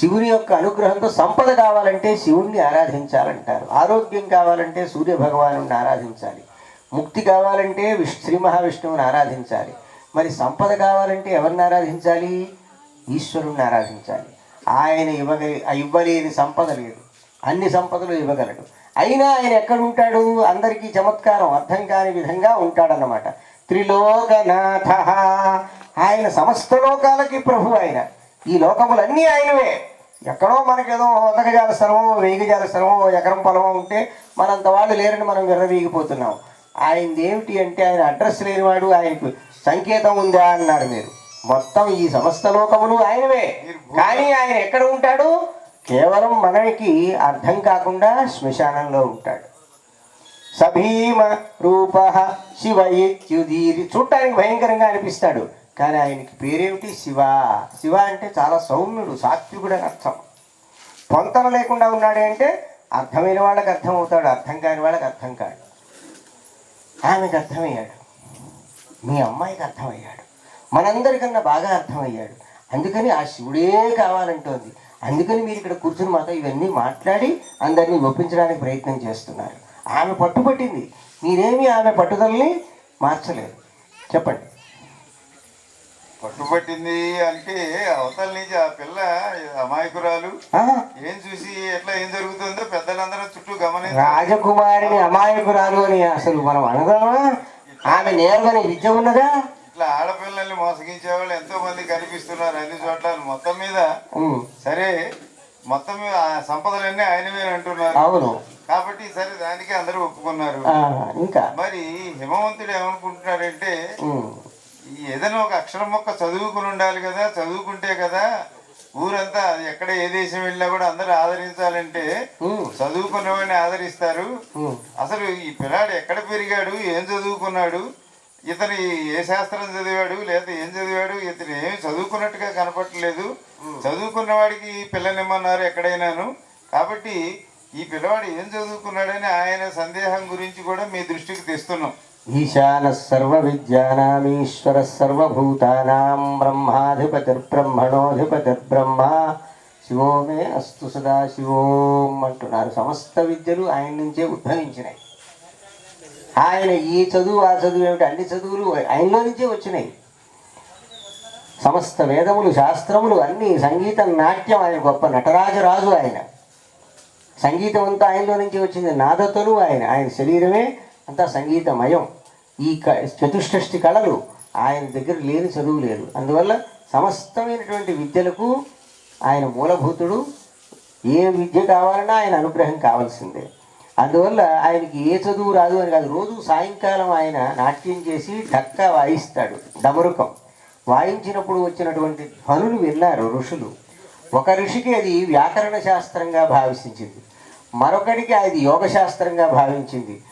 శివుని యొక్క అనుగ్రహంతో సంపద కావాలంటే శివుణ్ణి ఆరాధించాలంటారు. ఆరోగ్యం కావాలంటే సూర్య భగవాను ఆరాధించాలి. ముక్తి కావాలంటే శ్రీ మహావిష్ణువుని ఆరాధించాలి. మరి సంపద కావాలంటే ఎవరిని ఆరాధించాలి? ఈశ్వరుణ్ణి ఆరాధించాలి. ఆయన ఇవ్వగ ఇవ్వలేని సంపద లేదు. అన్ని సంపదలు ఇవ్వగలడు. అయినా ఆయన ఎక్కడ ఉంటాడు అందరికీ చమత్కారం అర్థం కాని విధంగా ఉంటాడన్నమాట. త్రిలోకనాథ. ఆయన సమస్త లోకాలకి ప్రభు ఆయన. ఈ లోకములన్నీ ఆయనవే. ఎక్కడో మనకేదో వంద గజాల స్థలమో వెయ్యి గజాల స్థలమో ఎకరం పొలమో ఉంటే మనంత వాళ్ళు లేరని మనం విర్రవీగిపోతున్నాం. ఆయనది ఏమిటి అంటే ఆయన అడ్రస్ లేనివాడు ఆయనకు సంకేతం ఉందా అన్నారు మీరు. మొత్తం ఈ సమస్త లోకములు ఆయనవే. కానీ ఆయన ఎక్కడ ఉంటాడు? కేవలం మనకి అర్థం కాకుండా శ్మశానంలో ఉంటాడు. సభీమ రూప శివ చూడటానికి భయంకరంగా అనిపిస్తాడు. కానీ ఆయనకి పేరేమిటి శివ? శివ అంటే చాలా సౌమ్యుడు సాత్వికుడు అని అర్థం. పొంతన లేకుండా ఉన్నాడే అంటే అర్థమైన వాళ్ళకి అర్థం అవుతాడు అర్థం కాని వాళ్ళకి అర్థం కాడు. ఆమెకు అర్థమయ్యాడు. మీ అమ్మాయికి అర్థమయ్యాడు. మనందరికన్నా బాగా అర్థమయ్యాడు. అందుకని ఆ శివుడే కావాలంటోంది. అందుకని మీరు ఇక్కడ కూర్చుని మాతో ఇవన్నీ మాట్లాడి అందరినీ ఒప్పించడానికి ప్రయత్నం చేస్తున్నారు. ఆమె పట్టుబట్టింది. మీరేమీ ఆమె పట్టుదలని మార్చలేదు. చెప్పండి. పట్టుబట్టింది అంటే అవతల నుంచి ఆ పిల్ల అమాయకురాలు. ఏం చూసి ఎట్లా ఏం జరుగుతుందో పెద్దలందరూ చుట్టూ గమనించి రాజకుమారిని అమాయకురాలు అని అసలు మనం అనగలమా? ఆమె నేర్వని విద్య ఉన్నదా? ఇట్లా ఆడపిల్లల్ని మోసగించే వాళ్ళు ఎంతో మంది కనిపిస్తున్నారు అన్ని చోట్ల మొత్తం మీద. సరే మొత్తం మీద ఆ సంపదలన్నీ ఆయనవే అంటున్నారు. అవును. కాబట్టి సరే దానికి అందరూ ఒప్పుకున్నారు. ఇంకా. మరి హిమవంతుడు ఏమనుకుంటున్నాడంటే ఈ ఏదైనా ఒక అక్షరం మొక్క చదువుకుని ఉండాలి కదా చదువుకుంటే కదా ఊరంతా ఎక్కడ ఏ దేశం వెళ్ళినా కూడా అందరూ ఆదరించాలంటే చదువుకున్న వాడిని ఆదరిస్తారు. అసలు ఈ పిల్లాడు ఎక్కడ పెరిగాడు ఏం చదువుకున్నాడు ఇతను ఏ శాస్త్రం చదివాడు లేదా ఏం చదివాడు ఇతను ఏం చదువుకున్నట్టుగా కనపట్లేదు చదువుకున్న వాడికి పిల్లనిమ్మన్నారు ఎక్కడైనాను. కాబట్టి ఈ పిల్లవాడు ఏం చదువుకున్నాడని ఆయన సందేహం గురించి కూడా మీ దృష్టికి తెస్తున్నాం. ఈశాన సర్వ విద్యానామీశ్వర సర్వభూతానాం బ్రహ్మాధిపతిర్బ్రహ్మణోధిపతిర్బ్రహ్మ శివో మే అస్తు సదా శివోం అంటున్నారు. సమస్త విద్యలు ఆయన నుంచే ఉద్భవించినాయి. ఆయన ఈ చదువు ఆ చదువు ఏమిటి? అన్ని చదువులు ఆయనలో నుంచే వచ్చినాయి. సమస్త వేదములు శాస్త్రములు అన్నీ సంగీతం నాట్యం ఆయన గొప్ప నటరాజరాజు ఆయన. సంగీతం అంతా ఆయనలో నుంచి వచ్చింది. నాదతలు ఆయన. ఆయన శరీరమే అంతా సంగీతమయం. ఈ క చతుష్షష్టి కళలు ఆయన దగ్గర లేని చదువు లేదు. అందువల్ల సమస్తమైనటువంటి విద్యలకు ఆయన మూలభూతుడు. ఏ విద్య కావాలన్నా ఆయన అనుగ్రహం కావాల్సిందే. అందువల్ల ఆయనకి ఏ చదువు రాదు అని కాదు. రోజు సాయంకాలం ఆయన నాట్యం చేసి ఢక్క వాయిస్తాడు. డమరుకం. వాయించినప్పుడు వచ్చినటువంటి ధ్వనులు విన్నారు ఋషులు. ఒక ఋషికి అది వ్యాకరణ శాస్త్రంగా భావించింది. మరొకడికి అది యోగ శాస్త్రంగా భావించింది.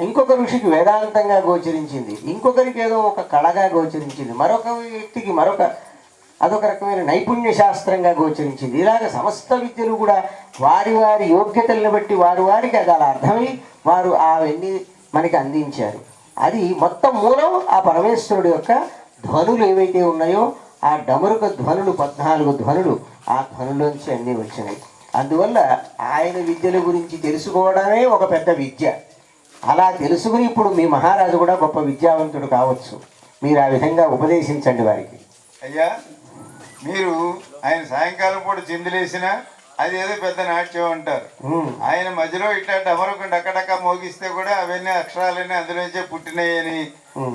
ఇంకొక ఋషికి వేదాంతంగా గోచరించింది. ఇంకొకరికి ఏదో ఒక కళగా గోచరించింది. మరొక వ్యక్తికి మరొక అదొక రకమైన నైపుణ్య శాస్త్రంగా గోచరించింది. ఇలాగ సమస్త విద్యలు కూడా వారి వారి యోగ్యతలను బట్టి వారి వారికి అది అలా అర్థమై వారు అవన్నీ మనకి అందించారు. అది మొత్తం మూలం ఆ పరమేశ్వరుడు యొక్క ధ్వనులు ఏవైతే ఉన్నాయో ఆ డమరుక ధ్వనులు పద్నాలుగు ధ్వనులు ఆ ధ్వనులోంచి అన్నీ వచ్చినాయి. అందువల్ల ఆయన విద్యల గురించి తెలుసుకోవడమే ఒక పెద్ద విద్య. అలా తెలుసుకుని ఇప్పుడు మీ మహారాజు కూడా గొప్ప విద్యావంతుడు కావచ్చు. మీరు ఆ విధంగా ఉపదేశించండి వారికి. అయ్యా మీరు ఆయన సాయంకాలం పూట చిందులేసిన అది ఏదో పెద్ద నాట్యం అంటారు. ఆయన మధ్యలో ఇట్లా డమరకు డక్కడక్క మోగిస్తే కూడా అవన్నీ అక్షరాలన్నీ అందులోంచే పుట్టినాయని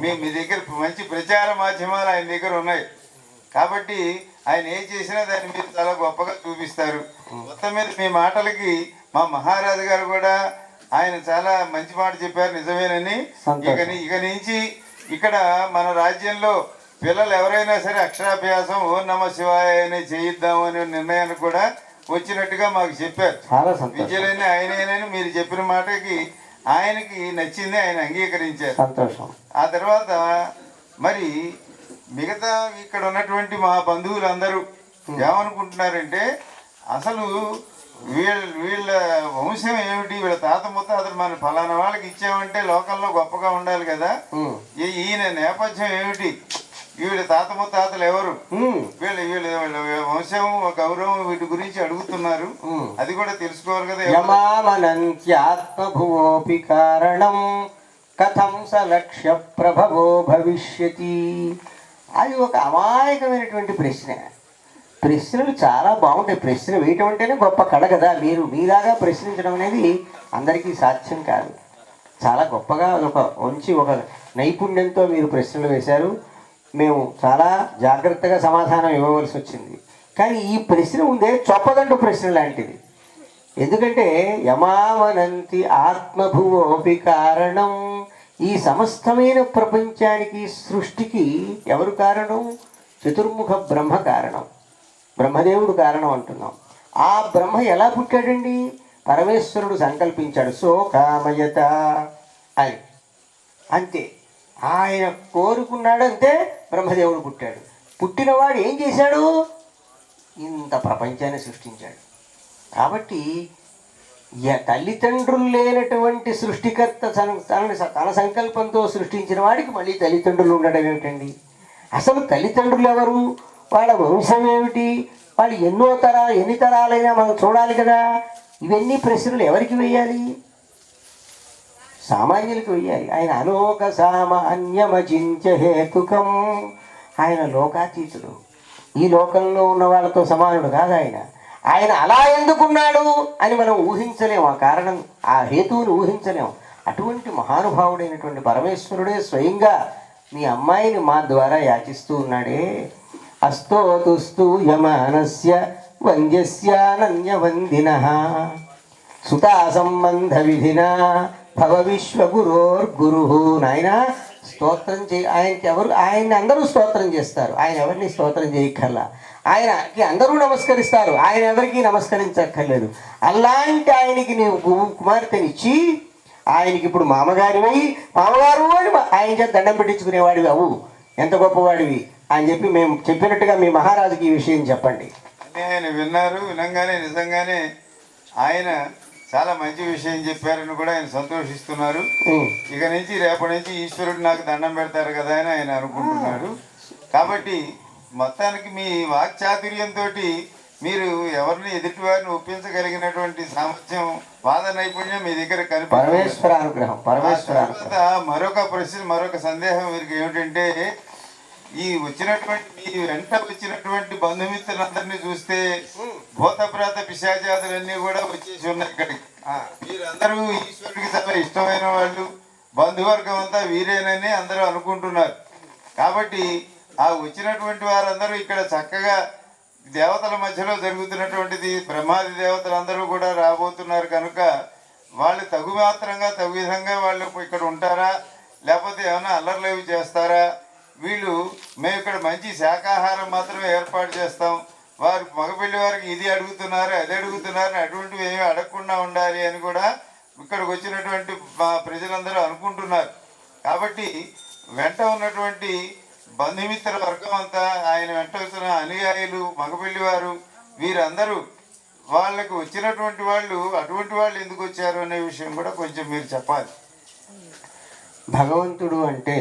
మీ మీ దగ్గర మంచి ప్రచార మాధ్యమాలు ఆయన దగ్గర ఉన్నాయి. కాబట్టి ఆయన ఏం చేసినా దాన్ని మీరు చాలా గొప్పగా చూపిస్తారు. మొత్తం మీద మీ మాటలకి మా మహారాజు గారు కూడా ఆయన చాలా మంచి మాట చెప్పారు నిజమేనని. ఇక ఇక నుంచి ఇక్కడ మన రాజ్యంలో పిల్లలు ఎవరైనా సరే అక్షరాభ్యాసం ఓ నమ శివాయ అని చేయిద్దాం అనే నిర్ణయాన్ని కూడా వచ్చినట్టుగా మాకు చెప్పారు. విద్యలన్నీ ఆయనేనని మీరు చెప్పిన మాటకి ఆయనకి నచ్చింది ఆయన అంగీకరించారు. సంతోషం. ఆ తర్వాత మరి మిగతా ఇక్కడ ఉన్నటువంటి మా బంధువులందరూ ఏమనుకుంటున్నారంటే అసలు వీళ్ళ వీళ్ళ వంశం ఏమిటి? వీళ్ళ తాత ముత్తాతలు మన ఫలానా వాళ్ళకి ఇచ్చామంటే లోకల్లో గొప్పగా ఉండాలి కదా. ఈయన నేపథ్యం ఏమిటి? వీళ్ళ తాత ముత్తాతలు ఎవరు? వీళ్ళ వీళ్ళ వీళ్ళ వంశం గౌరవం వీటి గురించి అడుగుతున్నారు. అది కూడా తెలుసుకోవాలి కదా కారణం కథం స లక్ష్య ప్రభవో భవిష్యతి. అది ఒక అమాయకమైనటువంటి ప్రశ్న. ప్రశ్నలు చాలా బాగుంటాయి. ప్రశ్న వేయటం అంటేనే గొప్ప కళ కదా. మీరు మీలాగా ప్రశ్నించడం అనేది అందరికీ సాధ్యం కాదు. చాలా గొప్పగా ఒక మంచి ఒక నైపుణ్యంతో మీరు ప్రశ్నలు వేశారు. మేము చాలా జాగ్రత్తగా సమాధానం ఇవ్వవలసి వచ్చింది. కానీ ఈ ప్రశ్న ఉందే చొప్పదండు ప్రశ్న లాంటిది. ఎందుకంటే యమావనంతి ఆత్మభువోపి కారణం. ఈ సమస్తమైన ప్రపంచానికి సృష్టికి ఎవరు కారణం? చతుర్ముఖ బ్రహ్మ కారణం. బ్రహ్మదేవుడు కారణం అంటున్నాం. ఆ బ్రహ్మ ఎలా పుట్టాడండి? పరమేశ్వరుడు సంకల్పించాడు సో కామయత అని. అంతే. ఆయన కోరుకున్నాడు అంతే బ్రహ్మదేవుడు పుట్టాడు. పుట్టినవాడు ఏం చేశాడు? ఇంత ప్రపంచాన్ని సృష్టించాడు. కాబట్టి తల్లిదండ్రులు లేనటువంటి సృష్టికర్త తన తన- తన సంకల్పంతో సృష్టించిన వాడికి మళ్ళీ తల్లిదండ్రులు ఉండడం ఏమిటండి? అసలు తల్లిదండ్రులు ఎవరు? వాళ్ళ వంశం ఏమిటి? వాళ్ళు ఎన్నో తరా ఎన్ని తరాలైనా మనం చూడాలి కదా. ఇవన్నీ ప్రశ్నలు ఎవరికి వేయాలి? సామాన్యులకు వెయ్యాలి ఆయన అలోక సామాన్యమచించ హేతుకం. ఆయన లోకాతీతుడు. ఈ లోకంలో ఉన్న వాళ్ళతో సమానుడు కాదు ఆయన. ఆయన అలా ఎందుకున్నాడు అని మనం ఊహించలేము. ఆ కారణం ఆ హేతువును ఊహించలేము. అటువంటి మహానుభావుడైనటువంటి పరమేశ్వరుడే స్వయంగా మీ అమ్మాయిని మా ద్వారా యాచిస్తూ ఉన్నాడే. అస్తోతుస్తు యమానస్య వంద్యస్యానన్యవందిన సుతా సంబంధ విధిన భవ విశ్వగురోర్గురు. నాయన స్తోత్రం చే ఆయనకి ఎవరు ఆయన్ని అందరూ స్తోత్రం చేస్తారు. ఆయన ఎవరిని స్తోత్రం చేయక్కర్లా? ఆయనకి అందరూ నమస్కరిస్తారు. ఆయన ఎవరికి నమస్కరించక్కర్లేదు. అలాంటి ఆయనకి నీవు కుమార్తెనిచ్చి ఆయనకి ఇప్పుడు మామగారివి మామగారు అని ఆయన చేత దండం పెట్టించుకునేవాడివి అవు. ఎంత గొప్పవాడివి? అని చెప్పి మేము చెప్పినట్టుగా మీ మహారాజుకి ఈ విషయం చెప్పండి. ఆయన విన్నారు వినంగానే నిజంగానే ఆయన చాలా మంచి విషయం చెప్పారని కూడా ఆయన సంతోషిస్తున్నారు. ఇక నుంచి రేపటి నుంచి ఈశ్వరుడు నాకు దండం పెడతారు కదా అని ఆయన అనుకుంటున్నాడు. కాబట్టి మొత్తానికి మీ వాక్చాతుర్యంతో మీరు ఎవరిని ఎదుటి వారిని ఒప్పించగలిగినటువంటి సామర్థ్యం వాద నైపుణ్యం మీ దగ్గర తర్వాత మరొక ప్రశ్న మరొక సందేహం వీరికి ఏమిటంటే ఈ వచ్చినటువంటి మీ వెంట వచ్చినటువంటి బంధుమిత్రులందరినీ చూస్తే భూత ప్రేత పిశాచాదులన్నీ కూడా వచ్చేసి ఉన్నాయి ఇక్కడికి. వీరందరూ ఈశ్వరుడికి చాలా ఇష్టమైన వాళ్ళు. బంధువర్గం అంతా వీరేనని అందరూ అనుకుంటున్నారు. కాబట్టి ఆ వచ్చినటువంటి వారందరూ ఇక్కడ చక్కగా దేవతల మధ్యలో జరుగుతున్నటువంటిది బ్రహ్మాది దేవతలందరూ కూడా రాబోతున్నారు కనుక వాళ్ళు తగు మాత్రంగా తగు విధంగా వాళ్ళు ఇక్కడ ఉంటారా? లేకపోతే ఏమైనా అల్లర్లేవి చేస్తారా? మంచి శాకాహారం మాత్రమే ఏర్పాటు చేస్తాం. వారు మగపిల్లి వారికి ఇది అడుగుతున్నారు అది అడుగుతున్నారు అని అటువంటివి ఏమీ అడగకుండా ఉండాలి అని కూడా ఇక్కడికి వచ్చినటువంటి మా ప్రజలందరూ అనుకుంటున్నారు. కాబట్టి వెంట ఉన్నటువంటి బంధుమిత్ర వర్గం అంతా ఆయన వెంట వచ్చిన అనుయాయులు మగపిల్లి వారు వీరందరూ వాళ్ళకు వచ్చినటువంటి వాళ్ళు అటువంటి వాళ్ళు ఎందుకు వచ్చారు అనే విషయం కూడా కొంచెం మీరు చెప్పాలి. భగవంతుడు అంటే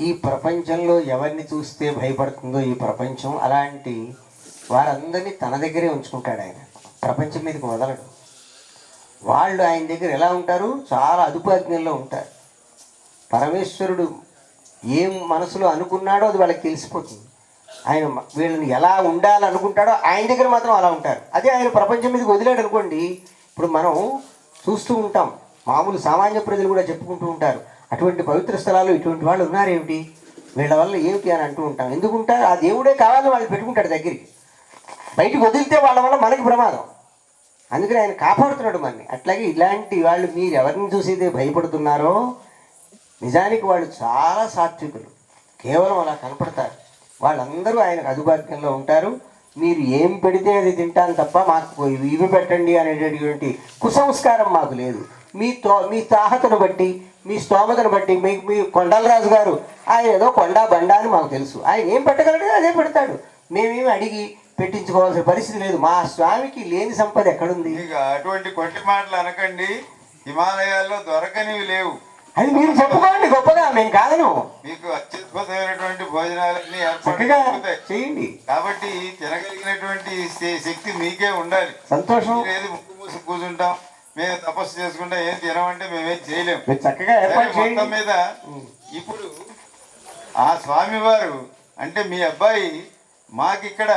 ఈ ప్రపంచంలో ఎవరిని చూస్తే భయపడుతుందో ఈ ప్రపంచం అలాంటి వారందరినీ తన దగ్గరే ఉంచుకుంటాడు ఆయన. ప్రపంచం మీదకి వదలడు. వాళ్ళు ఆయన దగ్గర ఎలా ఉంటారు? చాలా అదుపాజ్ఞంలో ఉంటారు. పరమేశ్వరుడు ఏం మనసులో అనుకున్నాడో అది వాళ్ళకి తెలిసిపోతుంది. ఆయన వీళ్ళని ఎలా ఉండాలనుకుంటాడో ఆయన దగ్గర మాత్రం అలా ఉంటారు. అదే ఆయన ప్రపంచం మీదకి వదిలాడు అనుకోండి ఇప్పుడు మనం చూస్తూ ఉంటాం. మామూలు సామాన్య ప్రజలు కూడా చెప్పుకుంటూ ఉంటారు. అటువంటి పవిత్ర స్థలాలు ఇటువంటి వాళ్ళు ఉన్నారేమిటి? వీళ్ళ వల్ల ఏమిటి అని అంటూ ఉంటాం. ఎందుకు ఆ దేవుడే కావాలని వాళ్ళు పెట్టుకుంటాడు దగ్గరికి. బయటికి వదిలితే వాళ్ళ వల్ల మనకి ప్రమాదం. అందుకని ఆయన కాపాడుతున్నాడు మనని. అట్లాగే ఇలాంటి వాళ్ళు మీరు ఎవరిని చూసి భయపడుతున్నారో నిజానికి వాళ్ళు చాలా సాత్వికులు. కేవలం అలా కనపడతారు. వాళ్ళందరూ ఆయనకు అదుభాగ్యంలో ఉంటారు. మీరు ఏం పెడితే అది తింటాను తప్ప మాకు ఇవి పెట్టండి అనేటటువంటి కుసంస్కారం మాకు లేదు. మీ తో మీ తాహతను బట్టి మీ స్తోమతను బట్టి మీకు మీ కొండలరాజు గారు ఆయన ఏదో కొండ బండ అని మాకు తెలుసు. ఆయన ఏం పెట్టగలడు? అదే పెడతాడు. మేమేమి అడిగి పెట్టించుకోవాల్సిన పరిస్థితి లేదు. మా స్వామికి లేని సంపద ఎక్కడుంది? ఇక అటువంటి కొట్టి మాటలు అనకండి. హిమాలయాల్లో దొరకనివి లేవు. అది మీరు చెప్పుకోండి గొప్పగా మేము కాదను. మీకు అత్యద్భుతమైనటువంటి భోజనాలన్నీ చక్కగా. చేయండి. కాబట్టి తినగలిగినటువంటి శక్తి మీకే ఉండాలి. సంతోషం. లేదు ముక్కు మూసి కూర్చుంటాం. మేము తపస్సు చేసుకుంటాం ఏం తినమంటే మేమేం చేయలేం. మీరు చక్కగా మొత్తం మీద ఇప్పుడు ఆ స్వామివారు అంటే మీ అబ్బాయి మాకిక్కడ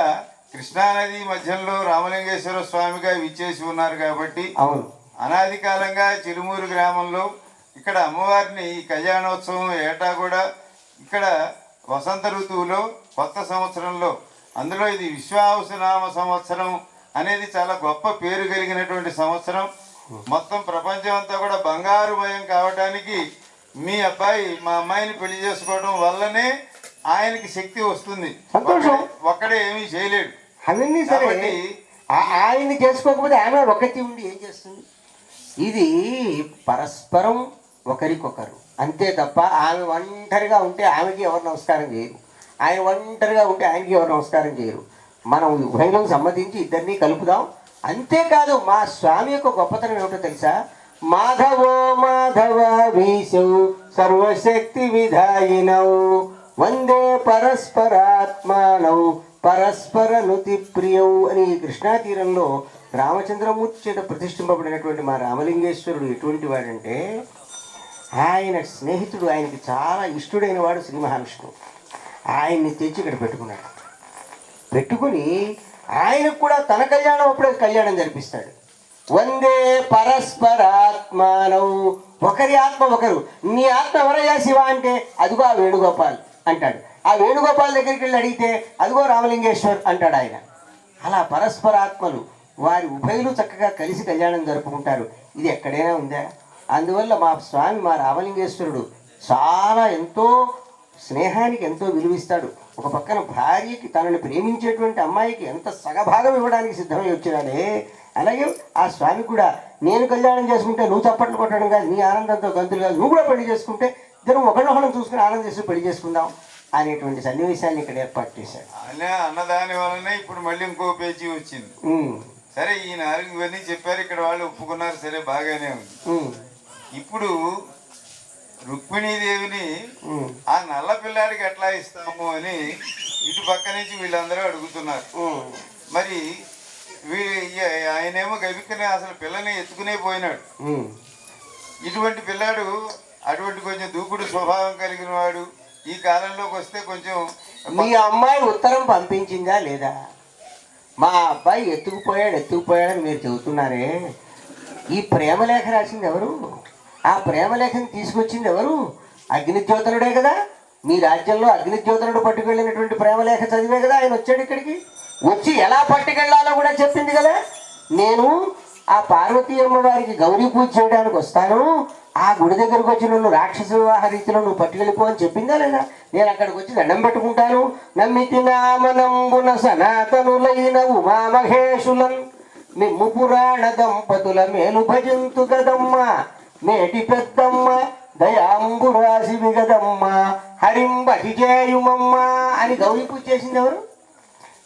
కృష్ణానది మధ్యంలో రామలింగేశ్వర స్వామిగా విచ్చేసి ఉన్నారు కాబట్టి అవును. అనాది కాలంగా చిరుమూరు గ్రామంలో ఇక్కడ అమ్మవారిని ఈ కళ్యాణోత్సవం ఏటా కూడా ఇక్కడ వసంత ఋతువులో కొత్త సంవత్సరంలో అందులో ఇది విశ్వావసునామ సంవత్సరం అనేది చాలా గొప్ప పేరు కలిగినటువంటి సంవత్సరం. మొత్తం ప్రపంచం అంతా కూడా బంగారుమయం కావడానికి మీ అబ్బాయి మా అమ్మాయిని పెళ్ళి చేసుకోవడం వల్లనే ఆయనకి శక్తి వస్తుంది. సంతోషం. ఒక్కడే- ఏమీ చేయలేడు. అవన్నీ సరే. ఆయన్ని చేసుకోకపోతే ఆమె ఒకటి ఉండి ఏం చేస్తుంది? ఇది పరస్పరం ఒకరికొకరు. అంతే తప్ప ఆమె ఒంటరిగా ఉంటే ఆమెకి ఎవరు నమస్కారం చేయరు. ఆయన ఒంటరిగా ఉంటే ఆయనకి ఎవరు నమస్కారం చేయరు. మనం ఉభయంలో సమ్మతించి ఇద్దరిని కలుపుదాం. అంతేకాదు మా స్వామి యొక్క గొప్పతనం ఏమిటో తెలుసా? మాధవో మాధవ వీశౌ సర్వశక్తి విధాయినౌ. వందే పరస్పరాత్మానౌ. పరస్పర నుతి ప్రియౌ అని కృష్ణాతీరంలో కృష్ణా తీరంలో రామచంద్రమూర్తి చేత ప్రతిష్ఠింపబడినటువంటి మా రామలింగేశ్వరుడు ఎటువంటి వాడంటే ఆయన స్నేహితుడు ఆయనకి చాలా ఇష్టడైన వాడు శ్రీ మహావిష్ణువు. ఆయన్ని తెచ్చి ఇక్కడ పెట్టుకున్నాడు. పెట్టుకుని ఆయనకు కూడా తన కళ్యాణం అప్పుడే కళ్యాణం జరిపిస్తాడు. వందే పరస్పరాత్మానవు ఒకరి ఆత్మ ఒకరు. నీ ఆత్మ ఎవరయ్యా శివ అంటే? అదిగో ఆ వేణుగోపాల్ అంటాడు. ఆ వేణుగోపాల్ దగ్గరికి వెళ్ళి అడిగితే అదిగో రామలింగేశ్వర్ అంటాడు ఆయన. అలా పరస్పరాత్మలు వారి ఉభయులు చక్కగా కలిసి కళ్యాణం జరుపుకుంటారు. ఇది ఎక్కడైనా ఉందా? అందువల్ల మా స్వామి మా రామలింగేశ్వరుడు చాలా ఎంతో స్నేహానికి ఎంతో విలువిస్తాడు. ఒక పక్కన భార్యకి తనని ప్రేమించేటువంటి అమ్మాయికి ఎంత సగభాగం ఇవ్వడానికి సిద్ధమై వచ్చినాడే అలాగే ఆ స్వామి కూడా నేను కళ్యాణం చేసుకుంటే నువ్వు చప్పట్లు కొట్టడం కాదు నీ ఆనందంతో గంతులు కాదు నువ్వు కూడా పెళ్ళి చేసుకుంటే ఇద్దరం ఒకరినొకరం చూసుకుని ఆనందిస్తూ పెళ్ళి చేసుకుందాం అనేటువంటి సన్నివేశాన్ని ఇక్కడ ఏర్పాటు చేశాడు. అన్నదాని వలనే ఇప్పుడు మళ్ళీ ఇంకో పేజీ వచ్చింది. సరే ఈ నాలుగు ఇవన్నీ చెప్పారు ఇక్కడ వాళ్ళు ఒప్పుకున్నారు సరే బాగానే ఉంది. ఇప్పుడు రుక్మిణీదేవిని ఆ నల్ల పిల్లాడికి ఎట్లా ఇస్తాము అని ఇటు పక్క నుంచి వీళ్ళందరూ అడుగుతున్నారు. మరి ఆయనేమో గబిక్కనే అసలు పిల్లని ఎత్తుకునే పోయినాడు. ఇటువంటి పిల్లాడు అటువంటి కొంచెం దూకుడు స్వభావం కలిగిన వాడు. ఈ కాలంలోకి వస్తే కొంచెం మీ అమ్మాయి ఉత్తరం పంపించిందా లేదా? మా అబ్బాయి ఎత్తుకుపోయాడు ఎత్తుకుపోయాడని మీరు చెబుతున్నారే. ఈ ప్రేమలేఖ రాసింది ఎవరు? ఆ ప్రేమలేఖను తీసుకొచ్చింది ఎవరు? అగ్నిద్యోతనుడే కదా. మీ రాజ్యంలో అగ్నిద్యోతనుడు పట్టుకెళ్ళినటువంటి ప్రేమలేఖ చదివే కదా ఆయన వచ్చాడు ఇక్కడికి. వచ్చి ఎలా పట్టుకెళ్ళాలో కూడా చెప్పింది కదా. నేను ఆ పార్వతీ అమ్మవారికి గౌరీ పూజ చేయడానికి వస్తాను. ఆ గుడి దగ్గరకు వచ్చి నన్ను రాక్షస వివాహ రీతిలో నువ్వు పట్టుకెళ్ళిపో అని చెప్పిందా లేదా? నేను అక్కడికి వచ్చి దండం పెట్టుకుంటాను. నమ్మితి నామనంబున సనాతనులైన ఉమామహేషులన్ మిమ్ము పురాణ దంపతుల మేలు భజంతు కదమ్మా. మేటి పెద్దమ్మ దయాంబురాసి విగదమ్మ హరింబటి చేయుమమ్మ అని గౌరీ పూజ చేసింది ఎవరు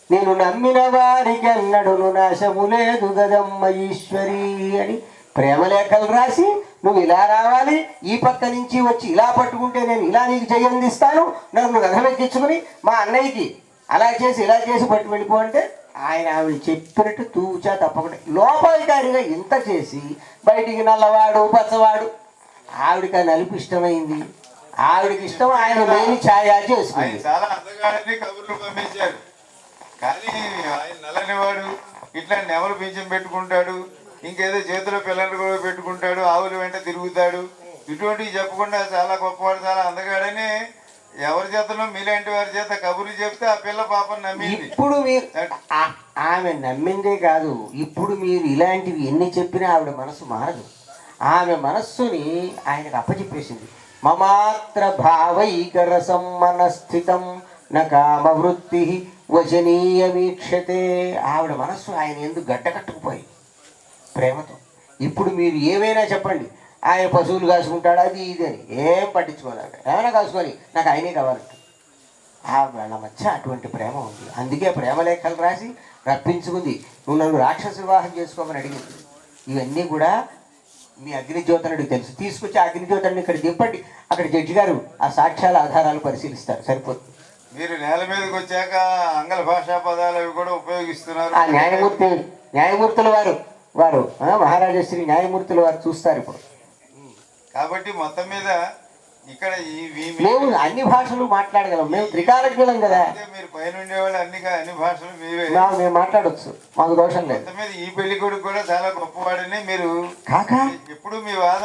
నేను నమ్మిన వారికి అన్నడును నాశము లేదు గదమ్మ ఈశ్వరి అని ప్రేమలేఖలు రాసి నువ్వు ఇలా రావాలి ఈ పక్క నుంచి వచ్చి ఇలా పట్టుకుంటే నేను ఇలా నీకు జయందిస్తాను నన్ను రథమెక్కించుకుని మా అన్నయ్యకి అలా చేసి ఇలా చేసి పట్టు వెళ్ళిపో అంటే ఆయన ఆవిడ చెప్పినట్టు తూచా తప్పకుండా. లోపాయికారిగా ఇంత చేసి బయటికి నల్లవాడు పచ్చవాడు. ఆవిడకి ఆ నలుపు ఇష్టమైంది. ఆవిడకి ఇష్టం ఆయన లేని ఛాయా చేసుకుంది. చాలా అందగాడని కబుర్లు పంపించాడు కానీ ఆయన నల్లనివాడు ఇట్లా నెమలు పింఛం పెట్టుకుంటాడు ఇంకేదో చేతిలో పిల్లలు కూడా పెట్టుకుంటాడు ఆవుల వెంట తిరుగుతాడు. ఇటువంటివి చెప్పకుండా చాలా గొప్పవాడు చాలా అందగాడని ఎవరి చేతలో మీలాంటి వారి చేత కబుర్లు చెప్తే ఆ పిల్ల పాపం నమ్మింది. ఇప్పుడు మీరు ఆ- ఆమె నమ్మిందే కాదు ఇప్పుడు మీరు ఇలాంటివి ఎన్ని చెప్పినా ఆవిడ మనసు మారదు. ఆమె మనస్సుని ఆయనకు అప్పచెప్పేసింది. మమాత్ర భావైకరసం మనస్థితం న కామవృత్తి వచనీయమీక్షతే ఆవిడ మనస్సు ఆయన ఎందుకు గడ్డకట్టుకుపోయి. ప్రేమతో. ఇప్పుడు మీరు ఏమైనా చెప్పండి. ఆయన పశువులు కాసుకుంటాడు? అది ఇది అని. ఏం పట్టించుకోలేదు ఏమైనా కాసుకొని నాకు ఆయనే కావాలంట ఆ వాళ్ళ మధ్య అటువంటి ప్రేమ ఉంది. అందుకే ప్రేమ లేఖలు రాసి రప్పించుకుంది. నువ్వు నన్ను రాక్షస వివాహం చేసుకోమని అడిగింది. ఇవన్నీ కూడా మీ అగ్నిజ్యోతనుడికి తెలుసు. తీసుకొచ్చి ఆ అగ్నిజ్యోతని ఇక్కడ దింపండి అక్కడ జడ్జి గారు ఆ సాక్ష్యాల ఆధారాలు పరిశీలిస్తారు. సరిపోతుంది. మీరు నేల మీదకి వచ్చాక ఆంగ్ల భాషా పదాలు అవి కూడా ఉపయోగిస్తున్నారు. ఆ న్యాయమూర్తి న్యాయమూర్తుల వారు వారు మహారాజశ్రీ న్యాయమూర్తుల వారు చూస్తారు ఇప్పుడు. కాబట్టి మొత్తం మీద ఇక్కడ మేము అన్ని భాషలు మాట్లాడగలం. మేము త్రికాలజ్ఞులం కదా. మీరు పైన ఉండేవాళ్ళు అన్ని అన్ని భాషలు మీవే. మేము మాట్లాడొచ్చు. మాకు దోషం లేదు. మొత్తం మీద ఈ పెళ్ళి కొడుకు కూడా చాలా గొప్పవాడని మీరు కాకా? ఎప్పుడు మీ వాదం